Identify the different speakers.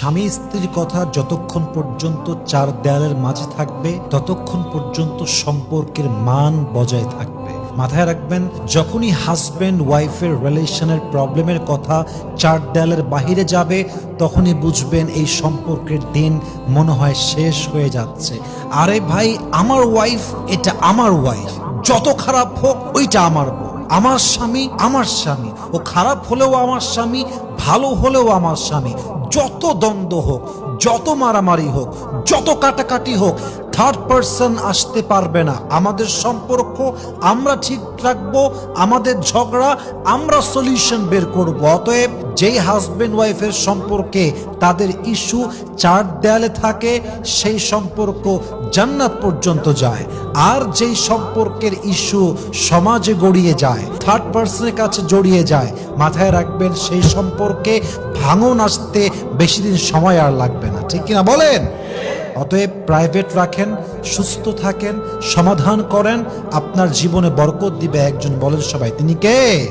Speaker 1: স্বামী স্ত্রীর কথা যতক্ষণ পর্যন্ত চার দেয়ালের মাঝে থাকবে, ততক্ষণ পর্যন্ত সম্পর্কের মান বজায় থাকবে। মাথায় রাখবেন, যখনই হাজব্যান্ড ওয়াইফের রিলেশনের প্রবলেমের কথা চার দেয়ালের বাহিরে যাবে, তখনই বুঝবেন এই সম্পর্কের দিন মনে হয় শেষ হয়ে যাচ্ছে। আরে ভাই, আমার ওয়াইফ এটা আমার ওয়াইফ যত খারাপ হোক, ওইটা আমার বউ। আমার স্বামী আমার স্বামী। ও খারাপ হলেও আমার স্বামী, ভালো হলেও আমার স্বামী। যত দ্বন্দ্ব হোক, যত মারামারি হোক, যত কাটাকাটি হোক থার্ড পার্সন আসতে পারবে না। আমাদের সম্পর্ক, আমরা ঠিক রাখব, আমাদের ঝগড়া, আমরা সলিউশন বের করব। অতএব যেই হাজবেন্ড ওয়াইফের সম্পর্কে তাদের ইস্যু চার দেয়ালে থাকে, সেই সম্পর্ক জান্নাত পর্যন্ত যায়। আর যেই সম্পর্কের ইস্যু সমাজে গড়িয়ে যায় থার্ড পার্সনের কাছে জড়িয়ে যায়, মাথায় রাখবেন সেই সম্পর্কে ভাঙন আসতে বেশি দিন সময় আর লাগবে না। ঠিক কিনা বলেন? অতএব প্রাইভেট রাখেন, সুস্থ থাকেন, সমাধান করেন, আপনার জীবনে বরকত দিবে একজন বলেন সবাই। তিনি কে?